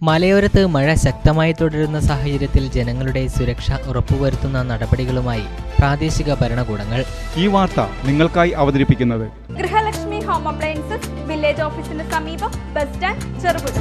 മലയോരത്ത് മഴ ശക്തമായി തുടരുന്ന സാഹചര്യത്തിൽ ജനങ്ങളുടെ സുരക്ഷ ഉറപ്പുവരുത്തുന്ന നടപടികളുമായി പ്രാദേശിക ഭരണകൂടങ്ങൾ. ഈ വാർത്ത നിങ്ങൾക്കായി അവതരിപ്പിക്കുന്നത്. ഗൃഹലക്ഷ്മി ഹോം അപ്ലയൻസസ് വില്ലേജ് ഓഫീസിന് സമീപം ബസ് സ്റ്റാൻഡ് ചെറുപുഴ.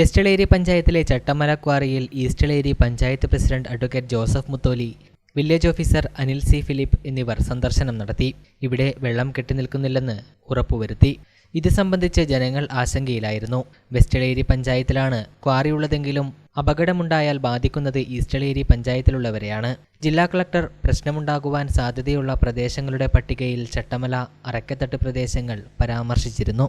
വെസ്റ്റളേരി പഞ്ചായത്തിലെ Chattamala ക്വാറിയിൽ Easteleri panchayat president advocate Joseph Mutholi village officer Anil C Philip എന്നിവർ സന്ദർശനം നടത്തി. ഇവിടെ വെള്ളം കെട്ടിനിൽക്കുന്നില്ലെന്ന് ഉറപ്പുവരുത്തി. ഇത് സംബന്ധിച്ച് ജനങ്ങൾ ആശങ്കയിലായിരുന്നു. വെസ്റ്റളേരി പഞ്ചായത്തിലാണ് ക്വാറിയുള്ളതെങ്കിലും അപകടമുണ്ടായാൽ ബാധിക്കുന്നത് ഈസ്റ്റളേരി പഞ്ചായത്തിലുള്ളവരെയാണ്. ജില്ലാ കളക്ടർ പ്രശ്നമുണ്ടാകുവാൻ സാധ്യതയുള്ള പ്രദേശങ്ങളുടെ പട്ടികയിൽ ചട്ടമല അറക്കത്തട്ട് പ്രദേശങ്ങൾ പരാമർശിച്ചിരുന്നു.